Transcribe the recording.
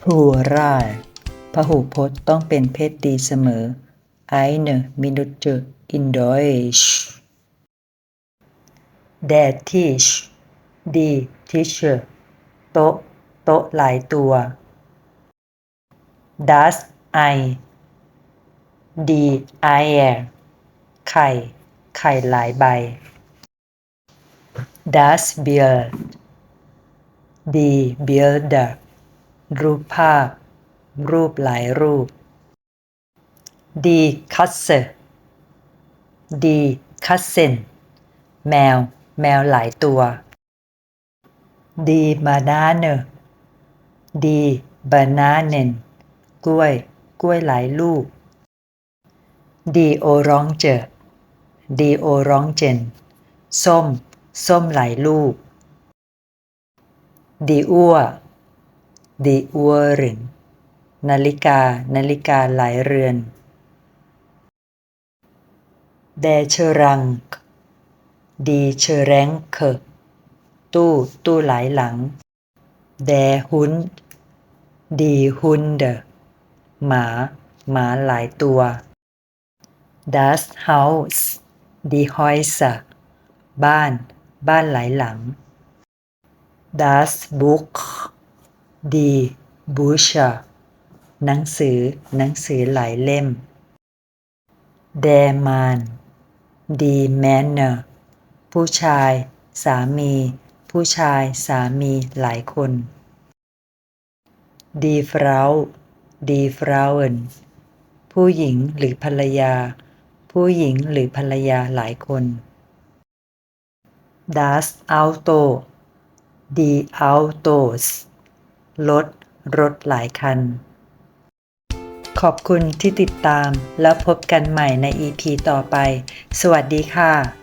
plural พหูพจน์ต้องเป็นเพศดีเสมอ eine Minute in Deutsch der Tisch die Tische โต๊ะโต๊ะหลายตัว das Ei die Eier ไข่ ไข่หลายใบ das Bild die Bilder รูปภาพ รูปหลายรูป die Katze die Katzen แมว แมวหลายตัว die Banane die Bananen กล้วย กล้วยหลายลูก die Orange die Orangen ส้ม ส้มหลายลูก die Uhr ดีอัวรินนาฬิกา นาฬิกาหลายเรือนเดเชรังดีเชแรงเคตู้ตู้หลายหลังเดหุนดีฮุนเดหมา หมาหลายตัว Das Haus ดีฮอยสะบ้าน บ้านหลายหลัง Das Buch die Bücher หนังสือหนังสือหลายเล่ม der Mann die Männer ผู้ชาย สามี ผู้ชายสามีหลายคน die Frau die Frauen ผู้หญิงหรือภรรยา ผู้หญิงหรือภรรยาหลายคน das Auto die Autos รถรถหลายคัน ขอบคุณที่ติดตามแล้วพบกันใหม่ใน EP ต่อไป สวัสดีค่ะ